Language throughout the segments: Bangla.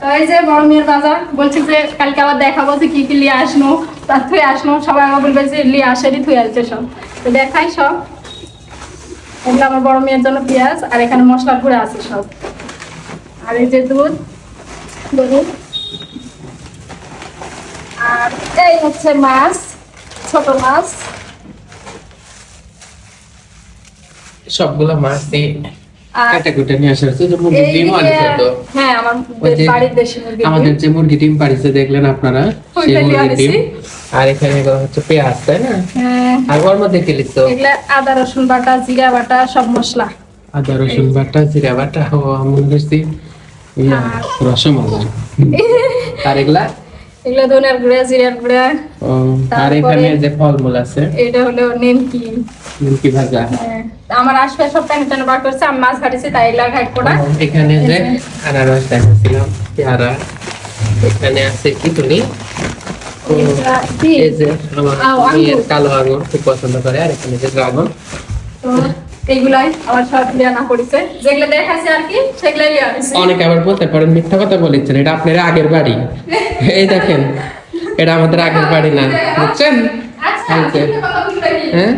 তো যে বড় মেয়ের বাজার, বলছি যে কালকে আবার দেখাবো যে কি কি লিয়ে আসনো। তার থুয়ে আসনো, সবাই আমার বলবে যে লিয়ে আসেনি, থুয়ে আসছে সব। তো দেখাই সব। এগুলো আমার বড় মেয়ের জন্য পেঁয়াজ, আর এখানে মশলার গুঁড়ো আছে সব। আর এই যে দুধ দুধ। আর এই হচ্ছে মাছ, ছোট মাছ। সবগুলো মাছ দিয়ে আর নিয়ে আসা হচ্ছে যে মুরগির ডিম দিকে- তো হ্যাঁ আমার বাড়ির দেশি মুরগি আমাদের যে মুরগি ডিম পাড়িছে দেখলেন আপনারা? সেই নিয়ে ডিম। আর এখানে হচ্ছে পেঁয়াজ তাই না? হ্যাঁ। আর ওর মধ্যে কি এগুলা আদা রসুন বাটা জিরা বাটা সব মশলা। আদা রসুন বাটা জিরা বাটা ও আমুল মিষ্টি ইয়া রসমালাই। আর এগুলা? এগুলো ধনিয়ার গুঁড়া জিরার গুঁড়া। আর এখানে যে ফলমূল আছে? এটা হলো নেমকি। নিমকি ভাজা। হ্যাঁ, আমার আশপাশ সব টাইম টাইম বার করছে আমি মাছ ঘাটিছি তাই এগুলা ঘাট করা এখানে যে আনারস দেখাচ্ছিলাম পেয়ারা। এখানে আছে কি? তুমি? এই যে আমার কালো আঙুর খুব পছন্দ করে আর এখানে যে ড্রাগন। এইগুলাই আমার সব লিয়া না করেছে যেগুলো দেখাচ্ছে আর কি সেগুলাই আনিছি অনেকে আবার বলতে পারেন মিথ্যা কথা বলেছেন এটা আপনার আগের বাড়ি। এই দেখেন এটা আমাদের আগের বাড়ি না বুঝছেন? আচ্ছা কি? হ্যাঁ।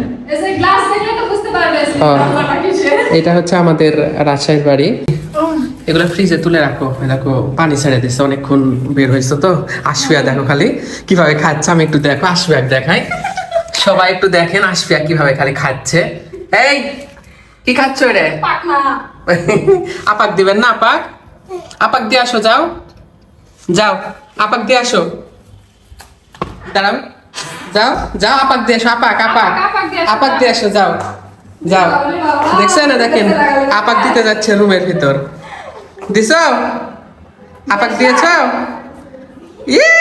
এটা হচ্ছে আমাদের রাজশাহীর বাড়ি। এগুলো ফ্রিজে তুলে রাখো। দেখো পানি ছেড়ে দিচ্ছে অনেকক্ষণ বের হয়েছে তো। আশফিয়া দেখো খালি কীভাবে খাচ্ছে আমি একটু দেখো আশফিয়া দেখাই। সবাই একটু দেখেন আশফিয়া কীভাবে খালি খাচ্ছে। এই কি খাচ্ছ রে? আপাক দিবেন না আপাক? আপাক দিয়ে আসো যাও। যাও আপাক দিয়ে আসো। দাঁড়াও। যাও যাও আপাক দিয়ে আসো আপাক আপাক। আপাক দিয়ে আসো, আপাক দিয়ে আসো যাও। যাও। দেখছ না দেখেন আপাক দিতে যাচ্ছে রুমের ভিতর। দিছ? আপাক দিয়েছ? ইয়ে!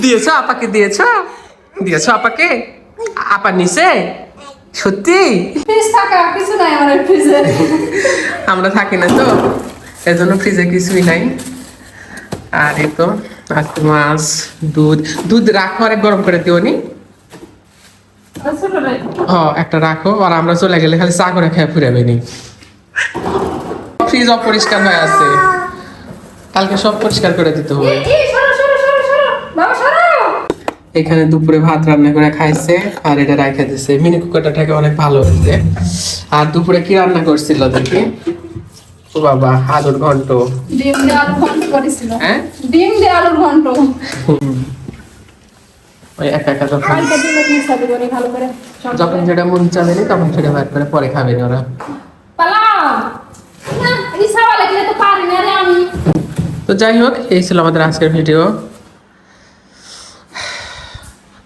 দিয়েছ? আপাকে দিয়েছ? দিয়েছ আপাকে? আপা নিছে? সত্যি? ফ্রিজ থাকা কিছু নাই আমার ফ্রিজে আমরা থাকি না তো এজন্য ফ্রিজে কিছুই নাই। আর এই তো আজকে মাছ দুধ। দুধ রাখো আর গরম করে দিও নি। একটা রাখো আর আমরা চলে গেলে খালি চা করে খেয়ে ফুরাবে নি। ফ্রিজ অপরিষ্কার হয়ে আছে। কালকে সব পরিষ্কার করে দিতে হবে। এখানে দুপুরে ভাত রান্না করে খাইছে আর এটা রাখে দিছে। মিনি কুকারটা থেকে অনেক ভালো হয়েছে। আর দুপুরে কি রান্না করছিল দেখি? ও বাবা আলুর ঘন্ট। ডিম দিয়ে আলুর ঘন্ট করেছিল। হ্যাঁ? ডিম দিয়ে আলুর ঘন্ট। ওই একা একা যখন যেটা মন তখন সেটা বাইর করে পরে খাবেন ওরা। তো যাই হোক এই ছিল আমাদের আজকের ভিডিও।